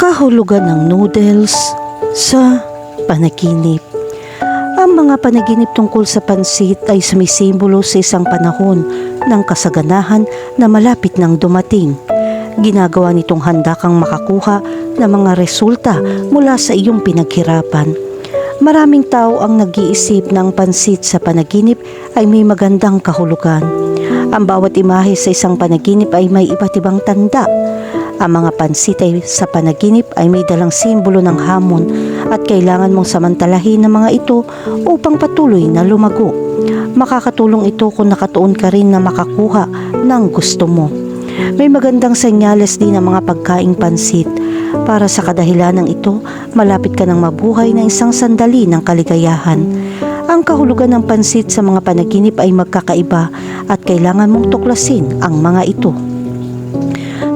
kahulugan ng noodles sa panaginip. Ang mga panaginip tungkol sa pansit ay sumisimbolo sa isang panahon ng kasaganahan na malapit nang dumating. Ginagawa nitong handa kang makakuha ng mga resulta mula sa iyong pinaghirapan. Maraming tao ang nag-iisip ng pansit sa panaginip ay may magandang kahulugan. Ang bawat imahe sa isang panaginip ay may iba't ibang tanda. Ang mga pansit ay sa panaginip ay may dalang simbolo ng hamon at kailangan mong samantalahin ang mga ito upang patuloy na lumago. Makakatulong ito kung nakatuon ka rin na makakuha ng gusto mo. May magandang senyales din ang mga pagkaing pansit. Para sa kadahilanang ito, malapit ka ng mabuhay ng isang sandali ng kaligayahan. Ang kahulugan ng pansit sa mga panaginip ay magkakaiba at kailangan mong tuklasin ang mga ito.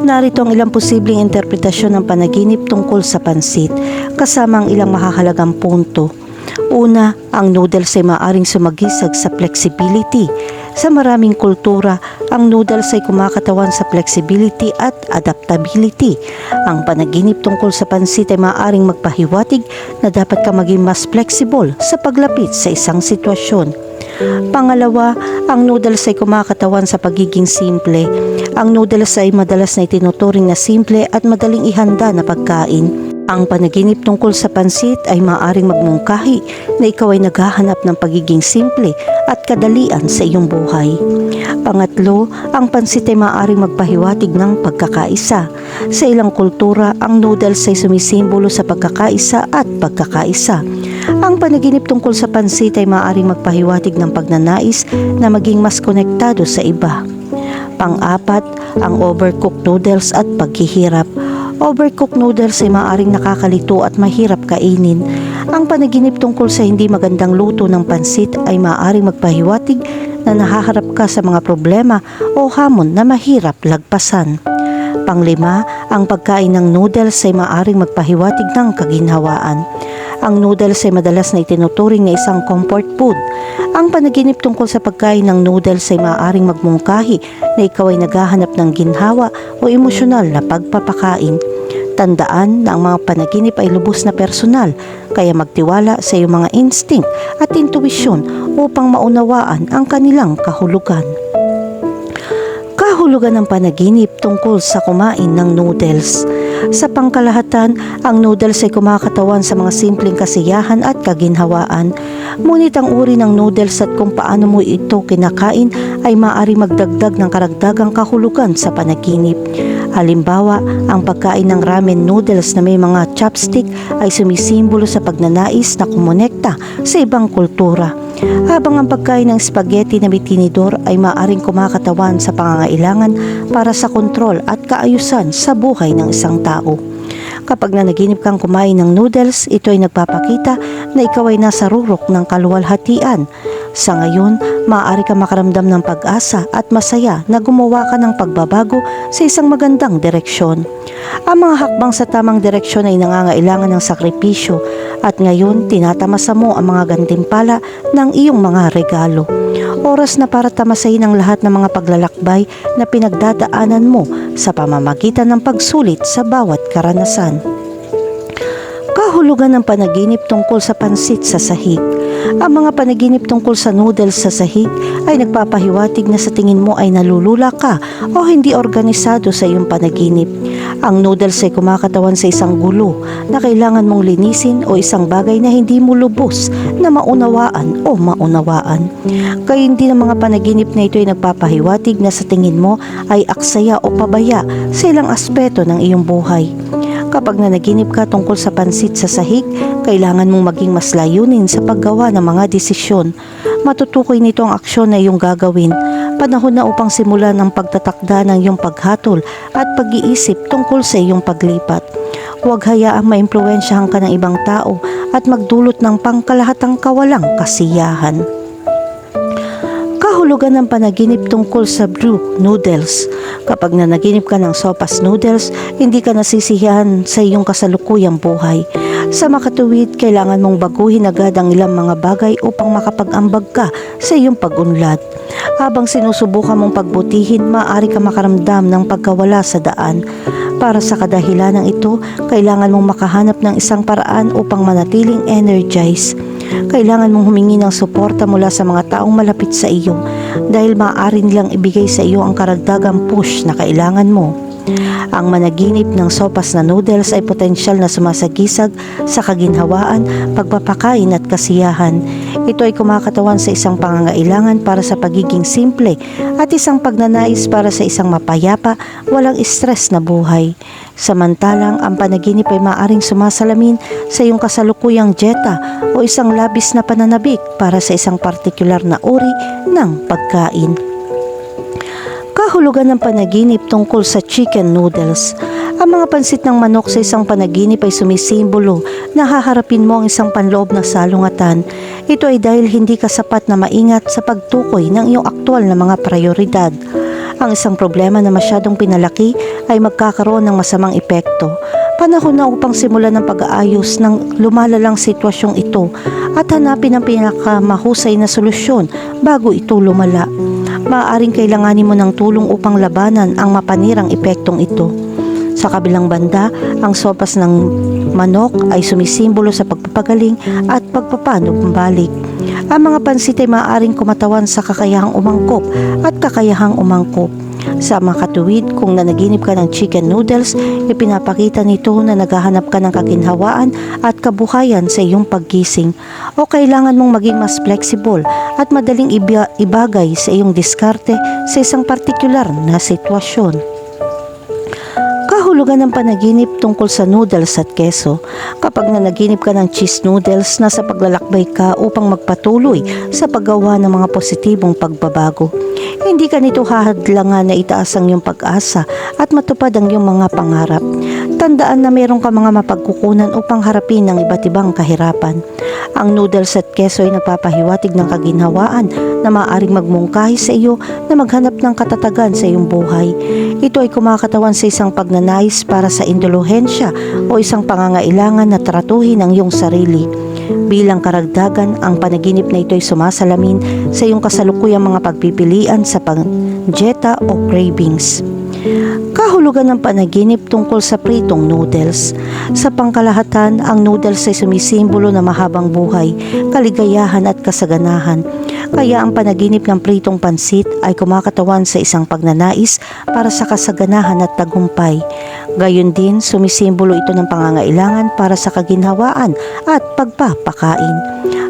Narito ang ilang posibleng interpretasyon ng panaginip tungkol sa pansit, kasama ang ilang mahahalagang punto. Una, ang noodles ay maaring sumagisag sa flexibility. Sa maraming kultura, ang noodles ay kumakatawan sa flexibility at adaptability. Ang panaginip tungkol sa pansit ay maaaring magpahiwatig na dapat ka maging mas flexible sa paglapit sa isang sitwasyon. Pangalawa, ang noodles ay kumakatawan sa pagiging simple. Ang noodles ay madalas na itinuturing na simple at madaling ihanda na pagkain. Ang panaginip tungkol sa pansit ay maaaring magmungkahi na ikaw ay naghahanap ng pagiging simple at kadalian sa iyong buhay. Pangatlo, ang pansit ay maaaring magpahiwatig ng pagkakaisa. Sa ilang kultura, ang noodles ay sumisimbolo sa pagkakaisa at pagkakaisa. Ang panaginip tungkol sa pansit ay maaaring magpahiwatig ng pagnanais na maging mas konektado sa iba. Pang-apat, ang overcooked noodles at paghihirap. Overcooked noodles ay maaaring nakakalito at mahirap kainin. Ang panaginip tungkol sa hindi magandang luto ng pansit ay maaaring magpahiwatig na nahaharap ka sa mga problema o hamon na mahirap lagpasan. Panglima, ang pagkain ng noodles ay maaaring magpahiwatig ng kaginhawaan. Ang noodles ay madalas na itinuturing na isang comfort food. Ang panaginip tungkol sa pagkain ng noodles ay maaaring magmungkahi na ikaw ay naghahanap ng ginhawa o emosyonal na pagpapakain. Tandaan na ang mga panaginip ay lubos na personal, kaya magtiwala sa iyong mga instinct at intuition upang maunawaan ang kanilang kahulugan. Kahulugan ng panaginip tungkol sa kumain ng noodles. Sa pangkalahatan, ang noodles ay kumakatawan sa mga simpleng kasiyahan at kaginhawaan. Ngunit ang uri ng noodles at kung paano mo ito kinakain ay maaari magdagdag ng karagdagang kahulugan sa panaginip. Halimbawa, ang pagkain ng ramen noodles na may mga chopstick ay sumisimbolo sa pagnanais na kumonekta sa ibang kultura. Habang ang pagkain ng spaghetti na may tinidor ay maaring kumakatawan sa pangangailangan para sa kontrol at kaayusan sa buhay ng isang tao. Kapag nanaginip kang kumain ng noodles, ito ay nagpapakita na ikaw ay nasa rurok ng kaluwalhatian. Sa ngayon, maaari ka makaramdam ng pag-asa at masaya na gumawa ka ng pagbabago sa isang magandang direksyon. Ang mga hakbang sa tamang direksyon ay nangangailangan ng sakripisyo at ngayon tinatamasa mo ang mga gantimpala ng iyong mga regalo. Oras na para tamasahin ang lahat ng mga paglalakbay na pinagdadaanan mo sa pamamagitan ng pagsulit sa bawat karanasan. Kahulugan ng panaginip tungkol sa pansit sa sahig. Ang mga panaginip tungkol sa noodles sa sahig ay nagpapahiwatig na sa tingin mo ay nalulula ka o hindi organisado sa iyong panaginip. Ang noodles ay kumakatawan sa isang gulo na kailangan mong linisin o isang bagay na hindi mo lubos na maunawaan o maunawaan. Kaya hindi ng mga panaginip na ito ay nagpapahiwatig na sa tingin mo ay aksaya o pabaya sa ilang aspeto ng iyong buhay. Kapag nanaginip ka tungkol sa pansit sa sahig, kailangan mong maging mas layunin sa paggawa ng mga desisyon. Matutukoy nito ang aksyon na iyong gagawin. Panahon na upang simulan ang pagtatakda ng iyong paghatol at pag-iisip tungkol sa iyong paglipat. Huwag hayaang maimpluwensyahan ka ng ibang tao at magdulot ng pangkalahatang kawalang kasiyahan. Kahulugan ng panaginip tungkol sa brew noodles. Kapag nanaginip ka ng sopas noodles, hindi ka nasisiyahan sa iyong kasalukuyang buhay. Sa makatuwid, kailangan mong baguhin agad ang ilang mga bagay upang makapag-ambag ka sa iyong pag-unlad. Habang sinusubukan mong pagbutihin, maaari ka makaramdam ng pagkawala sa daan. Para sa kadahilanang ito, kailangan mong makahanap ng isang paraan upang manatiling energized. Kailangan mong humingi ng suporta mula sa mga taong malapit sa iyo dahil maaari nilang ibigay sa iyo ang karagdagang push na kailangan mo. Ang managinip ng sopas na noodles ay potensyal na sumasagisag sa kaginhawaan, pagpapakain at kasiyahan. Ito ay kumakatawan sa isang pangangailangan para sa pagiging simple at isang pagnanais para sa isang mapayapa, walang stress na buhay. Samantalang ang panaginip ay maaring sumasalamin sa iyong kasalukuyang jeta o isang labis na pananabik para sa isang partikular na uri ng pagkain. Kahulugan ng panaginip tungkol sa chicken noodles. Ang mga pansit ng manok sa isang panaginip ay sumisimbolo na haharapin mo ang isang panloob na salungatan. Ito ay dahil hindi ka sapat na maingat sa pagtukoy ng iyong aktwal na mga prioridad. Ang isang problema na masyadong pinalaki ay magkakaroon ng masamang epekto. Panahon na upang simulan ng pag-aayos ng lumalalang sitwasyong ito at hanapin ang pinakamahusay na solusyon bago ito lumala. Maaaring kailanganin mo ng tulong upang labanan ang mapanirang epektong ito. Sa kabilang banda, ang sopas ng manok ay sumisimbolo sa pagpapagaling at pagpapanumbalik. Ang mga pansit ay maaaring kumatawan sa kakayahang umangkop at kakayahang umangkop. Sa makatuwid, kung nanaginip ka ng chicken noodles, ipinapakita nito na naghahanap ka ng kaginhawaan at kabuhayan sa iyong paggising o kailangan mong maging mas flexible at madaling iba- ibagay sa iyong diskarte sa isang partikular na sitwasyon. Kahulugan ng panaginip tungkol sa noodles at keso. Kapag nanaginip ka ng cheese noodles, nasa paglalakbay ka upang magpatuloy sa paggawa ng mga positibong pagbabago. Hindi ka nito hahadlangan na itaas ang iyong pag-asa at matupad ang iyong mga pangarap. Tandaan na meron ka mga mapagkukunan upang harapin ang iba't ibang kahirapan. Ang noodles at keso ay nagpapahiwatig ng kaginhawaan na maaaring magmungkahi sa iyo na maghanap ng katatagan sa iyong buhay. Ito ay kumakatawan sa isang pagnanais para sa induluhensya o isang pangangailangan na tratuhin ang iyong sarili. Bilang karagdagan, ang panaginip na ito ay sumasalamin sa iyong kasalukuyang mga pagpipilian sa panjeta o cravings. Kahulugan ng panaginip tungkol sa pritong noodles. Sa pangkalahatan, ang noodles ay sumisimbolo na mahabang buhay, kaligayahan at kasaganahan. Kaya ang panaginip ng pritong pansit ay kumakatawan sa isang pagnanais para sa kasaganahan at tagumpay. Gayon din, sumisimbolo ito ng pangangailangan para sa kaginhawaan at pagpapakain.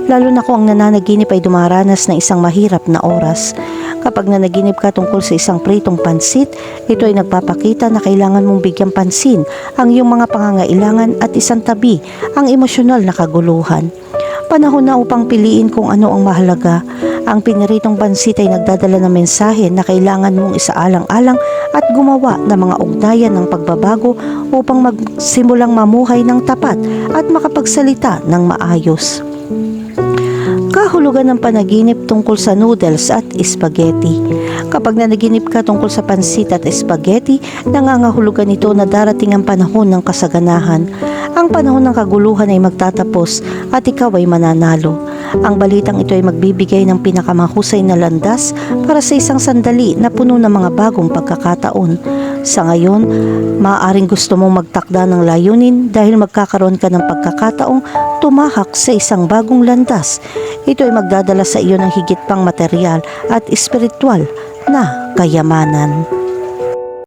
Lalo na kung ang nananaginip ay dumaranas ng isang mahirap na oras. Kapag nanaginip ka tungkol sa isang pritong pansit, ito ay nagpapakita na kailangan mong bigyang pansin ang iyong mga pangangailangan at isang tabi ang emosyonal na kaguluhan. Panahon na upang piliin kung ano ang mahalaga. Ang piniritong pansit ay nagdadala ng mensahe na kailangan mong isaalang-alang at gumawa ng mga ugnayan ng pagbabago upang magsimulang mamuhay ng tapat at makapagsalita ng maayos. Kahulugan ng panaginip tungkol sa noodles at spaghetti. Kapag nanaginip ka tungkol sa pansit at spaghetti, nangangahulugan ito na darating ang panahon ng kasaganahan. Ang panahon ng kaguluhan ay magtatapos at ikaw ay mananalo. Ang balitang ito ay magbibigay ng pinakamahusay na landas para sa isang sandali na puno ng mga bagong pagkakataon. Sa ngayon, maaaring gusto mong magtakda ng layunin dahil magkakaroon ka ng pagkakataong tumahak sa isang bagong landas. Ito ay magdadala sa iyo ng higit pang material at espiritual na kayamanan.